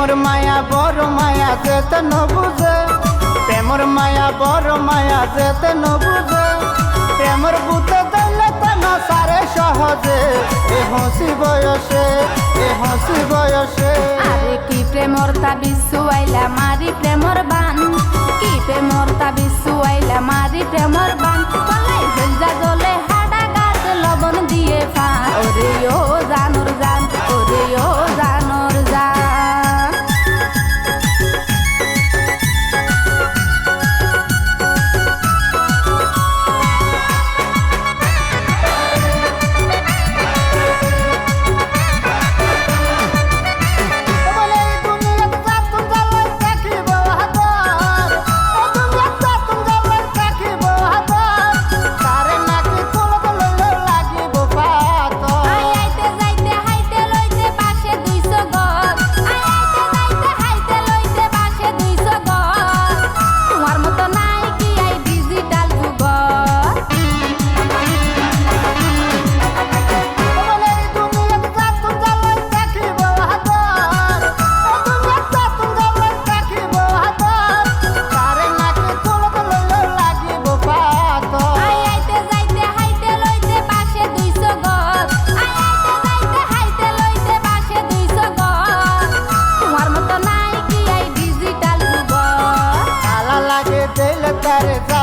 প্রেমর মায়া, বড় মায়া, যেতে নবুঝে প্রেমর মায়া, বড় মায়া, যেতে নবুঝে প্রেমর বুতে দিলে তেন সারে সহজে। এ হসি বয়সে এ হসি বয়সে। আরে কি প্রেমর তা বিশুয়াইলা মারি প্রেমর বান। কি প্রেমর তা বিশুয়াইলা মারি প্রেমর বান। got not.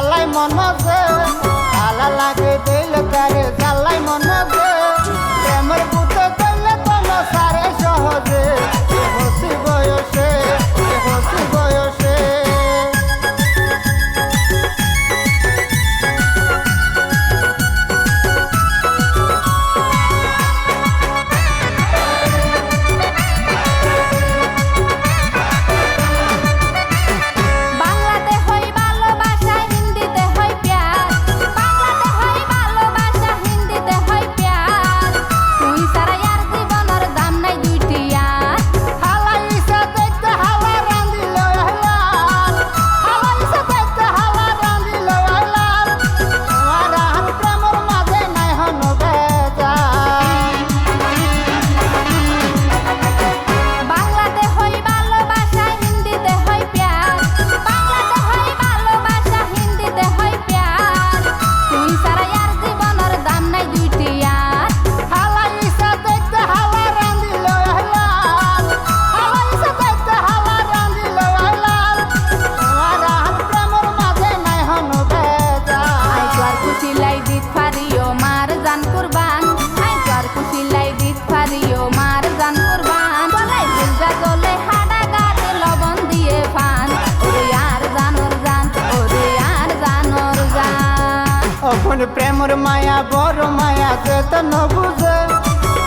যখন প্রেমর মায়া বড় মায়া যেতে ন বুঝে।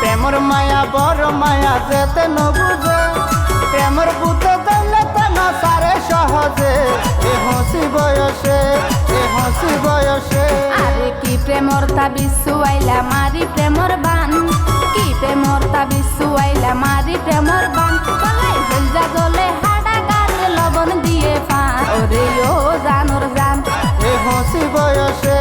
প্রেমর মায়া বড় মায়া যেতে ন বুঝে। প্রেমর বুতে দিলে না সারে সহজে। এ হসি বয়সে এ হসি বয়সে। আরে কি প্রেমর তা সুয়াইলা মারি প্রেমর বান? কি প্রেমর তা সুয়াইলা মারি প্রেমর বান? গলাই হইজা গলে হাডা গারে লবণ দিয়ে পান ওরে ও জানোর জান এ হসি বয়সে